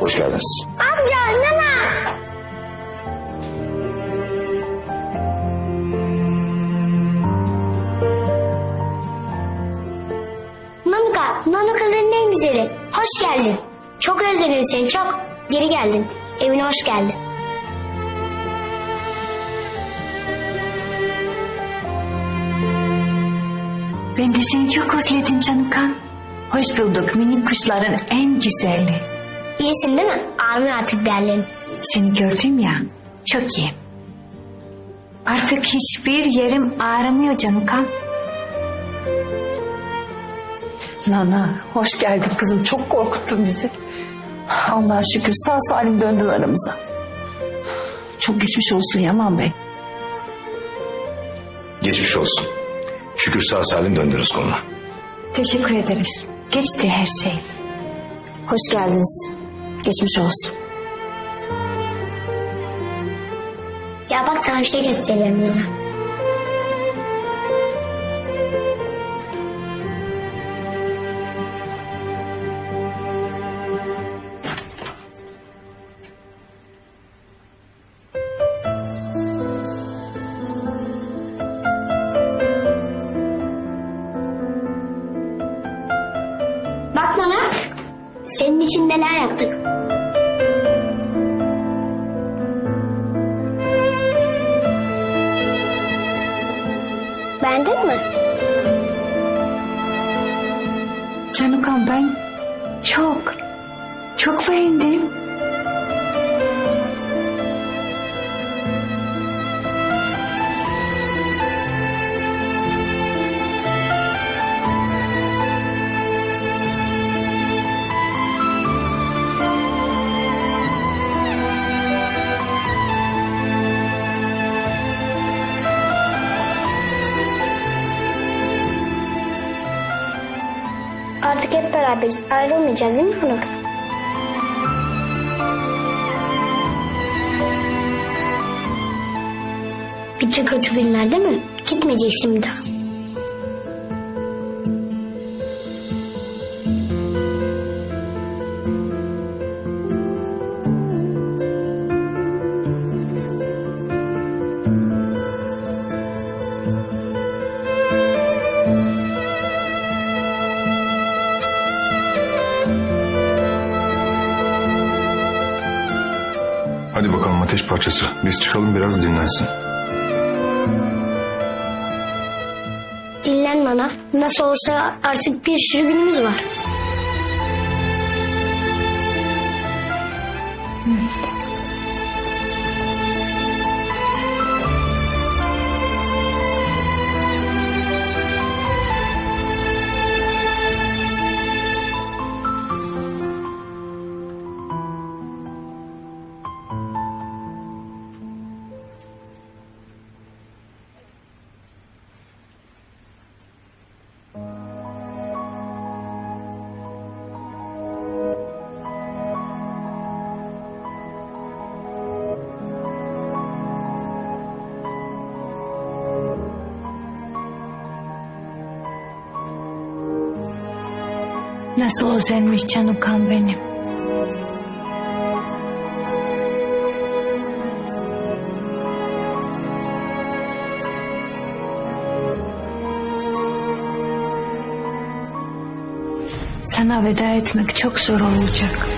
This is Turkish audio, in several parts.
Şşş, amca, nana. Nanuka, Nanuka'ların en güzeli. Hoş geldin. Çok özledim seni, çok. Geri geldin. Evine hoş geldin. Ben de seni çok özledim Canukan. Hoş bulduk minik kuşların en güzeli. İyisin değil mi? Ağrımıyor artık bir yerlerin. Seni gördüm ya çok iyi. Artık hiçbir yerim ağrımıyor Canukan. Nana hoş geldin kızım çok korkuttun bizi. Allah'a şükür sağ salim döndün aramıza. Çok geçmiş olsun Yaman Bey. Geçmiş olsun. Şükür sağ salim döndünüz konuna. Teşekkür ederiz. Geçti her şey. Hoş geldiniz. Geçmiş olsun. Ya bak sana bir şey göstereyim Nana. Bak. Senin için neler yaptık. Beğendin mi? Canukan ben çok çok beğendim. Artık hep beraberiz. Ayrılmayacağız değil mi Kunuka? Bitti kötü günler değil mi? Gitmeyeceksin bir daha. Hadi bakalım ateş parçası. Biz çıkalım biraz dinlensin. Dinlen Nana. Nasıl olsa artık bir sürü günümüz var. Nasıl özenmiş Canukan benim. Sana veda etmek çok zor olacak.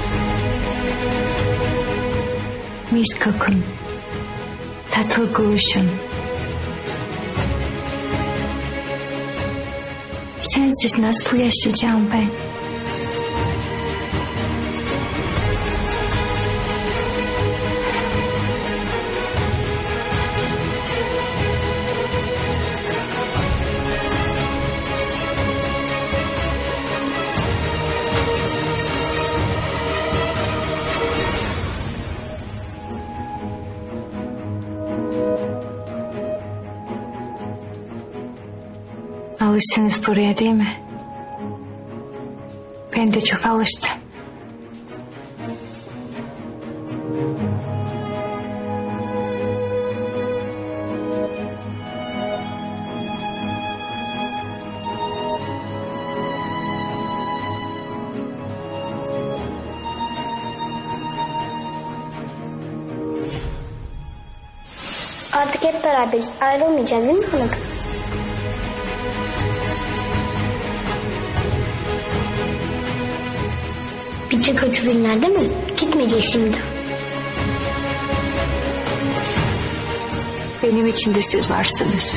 Mis kokun, tatlı gülüşün. Sensiz nasıl yaşayacağım ben? alıştınız buraya değil mi? Ben de çok alıştım. Artık hep beraberiz. Ayrılmayacağız değil mi Hanım? Tek kötü günlerde mi? Gitmeyeceksin bir daha. Benim için de siz varsınız.